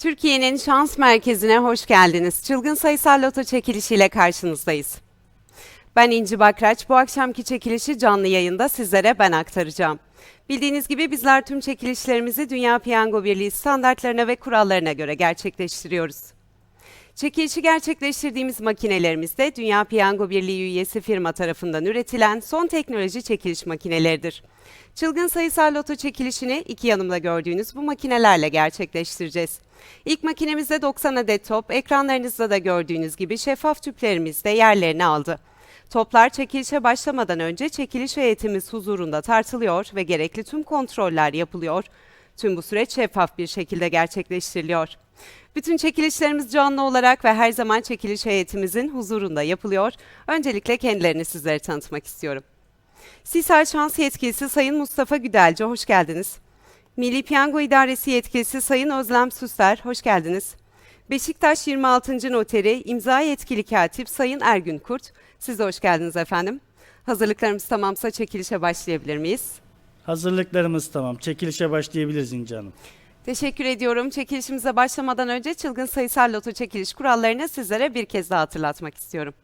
Türkiye'nin şans merkezine hoş geldiniz. Çılgın sayısal loto çekilişiyle karşınızdayız. Ben İnci Bakraç. Bu akşamki çekilişi canlı yayında sizlere ben aktaracağım. Bildiğiniz gibi bizler tüm çekilişlerimizi Dünya Piyango Birliği standartlarına ve kurallarına göre gerçekleştiriyoruz. Çekilişi gerçekleştirdiğimiz makinelerimizde Dünya Piyango Birliği üyesi firma tarafından üretilen son teknoloji çekiliş makineleridir. Çılgın sayısal loto çekilişini iki yanımda gördüğünüz bu makinelerle gerçekleştireceğiz. İlk makinemizde 90 adet top, ekranlarınızda da gördüğünüz gibi şeffaf tüplerimiz de yerlerini aldı. Toplar çekilişe başlamadan önce çekiliş heyetimiz huzurunda tartılıyor ve gerekli tüm kontroller yapılıyor. Tüm bu süreç şeffaf bir şekilde gerçekleştiriliyor. Bütün çekilişlerimiz canlı olarak ve her zaman çekiliş heyetimizin huzurunda yapılıyor. Öncelikle kendilerini sizlere tanıtmak istiyorum. Sisal Şans Yetkilisi Sayın Mustafa Güdelci, hoş geldiniz. Milli Piyango İdaresi Yetkilisi Sayın Özlem Süsler, hoş geldiniz. Beşiktaş 26. Noteri İmza Yetkili Katip Sayın Ergün Kurt, siz de hoş geldiniz efendim. Hazırlıklarımız tamamsa çekilişe başlayabilir miyiz? Hazırlıklarımız tamam. Çekilişe başlayabiliriz İnci Hanım. Teşekkür ediyorum. Çekilişimize başlamadan önce çılgın sayısal loto çekiliş kurallarını sizlere bir kez daha hatırlatmak istiyorum.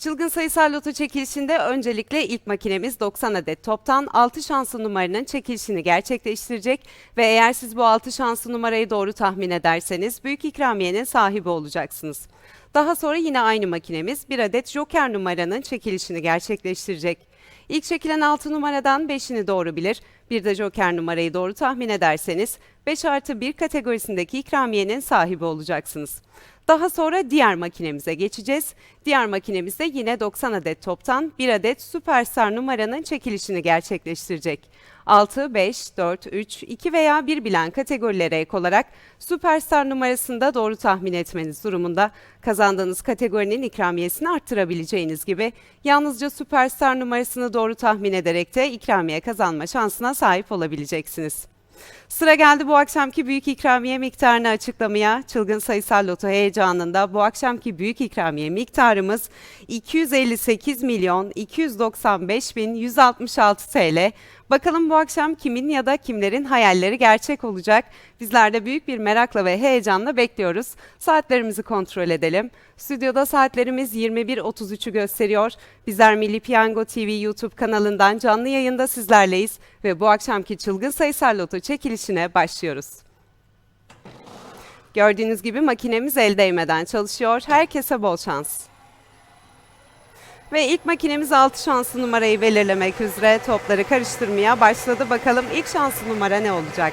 Çılgın sayısal loto çekilişinde öncelikle ilk makinemiz 90 adet toptan 6 şanslı numaranın çekilişini gerçekleştirecek ve eğer siz bu 6 şanslı numarayı doğru tahmin ederseniz büyük ikramiyenin sahibi olacaksınız. Daha sonra yine aynı makinemiz bir adet joker numaranın çekilişini gerçekleştirecek. İlk çekilen 6 numaradan 5'ini doğru bilir, bir de joker numarayı doğru tahmin ederseniz 5 artı 1 kategorisindeki ikramiyenin sahibi olacaksınız. Daha sonra diğer makinemize geçeceğiz. Diğer makinemizde yine 90 adet toptan bir adet süperstar numaranın çekilişini gerçekleştirecek. 6, 5, 4, 3, 2 veya 1 bilen kategorilere ek olarak süperstar numarasını da doğru tahmin etmeniz durumunda kazandığınız kategorinin ikramiyesini arttırabileceğiniz gibi yalnızca süperstar numarasını doğru tahmin ederek de ikramiye kazanma şansına sahip olabileceksiniz. Sıra geldi bu akşamki büyük ikramiye miktarını açıklamaya. Çılgın sayısal loto heyecanında bu akşamki büyük ikramiye miktarımız 258 milyon 295 bin 166 TL. Bakalım bu akşam kimin ya da kimlerin hayalleri gerçek olacak? Bizler de büyük bir merakla ve heyecanla bekliyoruz. Saatlerimizi kontrol edelim. Stüdyoda saatlerimiz 21.33'ü gösteriyor. Bizler Milli Piyango TV YouTube kanalından canlı yayında sizlerleyiz ve bu akşamki çılgın sayısal loto çekilişine başlıyoruz. Gördüğünüz gibi makinemiz el değmeden çalışıyor. Herkese bol şans. Ve ilk makinemiz 6 şanslı numarayı belirlemek üzere topları karıştırmaya başladı. Bakalım ilk şanslı numara ne olacak?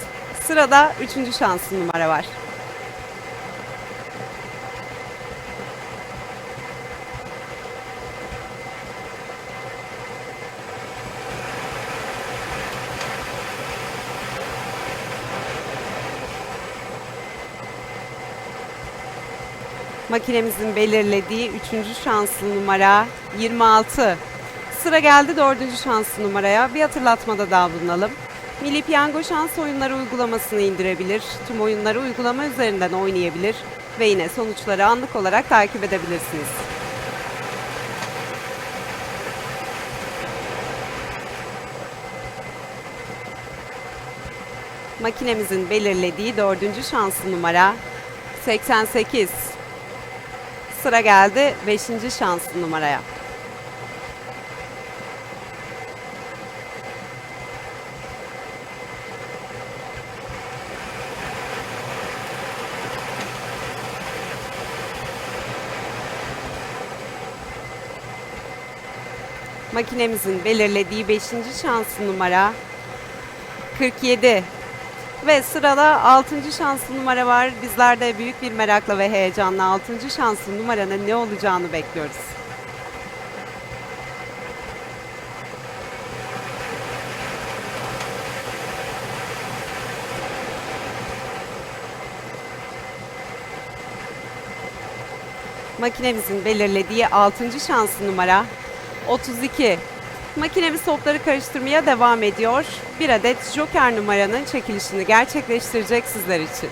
Sırada üçüncü şanslı numara var. Makinemizin belirlediği üçüncü şanslı numara 26. Sıra geldi dördüncü şanslı numaraya. Bir hatırlatmada daha bulunalım. Milli Piyango Şans Oyunları uygulamasını indirebilir, tüm oyunları uygulama üzerinden oynayabilir ve yine sonuçları anlık olarak takip edebilirsiniz. Makinemizin belirlediği dördüncü şanslı numara 88. Sıra geldi beşinci şanslı numaraya. Makinemizin belirlediği 5. şanslı numara 47. Ve sırada 6. şanslı numara var. Bizler de büyük bir merakla ve heyecanla 6. şanslı numaranın ne olacağını bekliyoruz. Makinemizin belirlediği 6. şanslı numara 32. Makinemiz topları karıştırmaya devam ediyor. Bir adet Joker numaranın çekilişini gerçekleştirecek sizler için.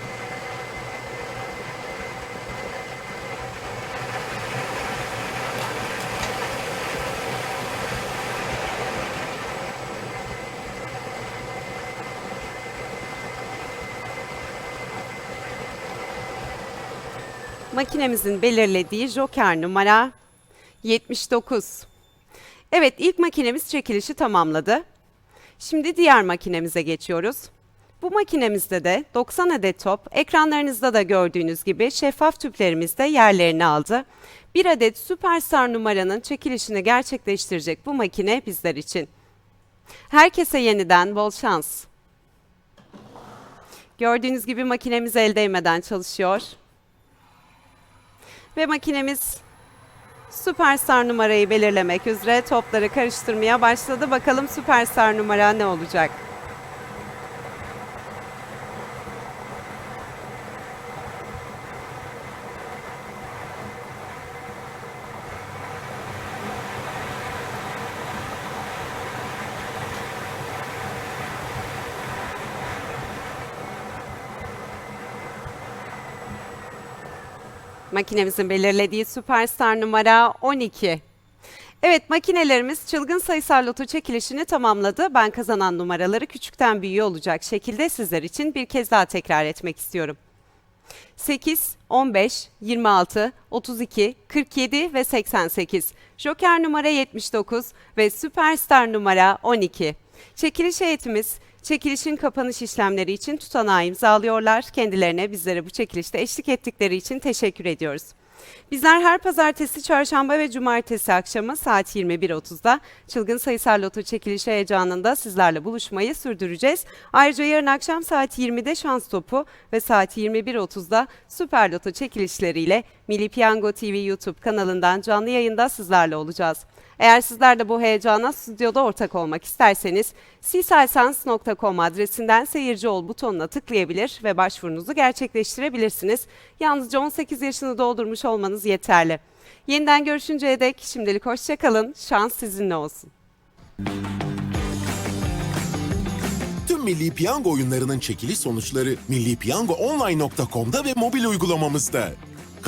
Makinemizin belirlediği Joker numara 79. Evet ilk makinemiz çekilişi tamamladı. Şimdi diğer makinemize geçiyoruz. Bu makinemizde de 90 adet top ekranlarınızda da gördüğünüz gibi şeffaf tüplerimizde yerlerini aldı. Bir adet süperstar numaranın çekilişini gerçekleştirecek bu makine bizler için. Herkese yeniden bol şans. Gördüğünüz gibi makinemiz el değmeden çalışıyor. Ve makinemiz süperstar numarayı belirlemek üzere topları karıştırmaya başladı. Bakalım süperstar numara ne olacak? Makinemizin belirlediği süperstar numara 12. Evet makinelerimiz çılgın sayısal loto çekilişini tamamladı. Ben kazanan numaraları küçükten büyüğe olacak şekilde sizler için bir kez daha tekrar etmek istiyorum. 8, 15, 26, 32, 47 ve 88. Joker numara 79 ve Süperstar numara 12. Çekiliş heyetimiz çekilişin kapanış işlemleri için tutanağı imzalıyorlar. Kendilerine bizlere bu çekilişte eşlik ettikleri için teşekkür ediyoruz. Bizler her pazartesi, çarşamba ve cumartesi akşamı saat 21.30'da çılgın sayısal loto çekilişi heyecanında sizlerle buluşmayı sürdüreceğiz. Ayrıca yarın akşam saat 20'de şans topu ve saat 21.30'da süper loto çekilişleriyle Milli Piyango TV YouTube kanalından canlı yayında sizlerle olacağız. Eğer sizler de bu heyecana stüdyoda ortak olmak isterseniz sisalsans.com adresinden seyirci ol butonuna tıklayabilir ve başvurunuzu gerçekleştirebilirsiniz. Yalnızca 18 yaşını doldurmuş olmanız yeterli. Yeniden görüşünceye dek şimdilik hoşçakalın. Şans sizinle olsun. Tüm Milli Piyango oyunlarının çekiliş sonuçları millipiyangoonline.com'da ve mobil uygulamamızda.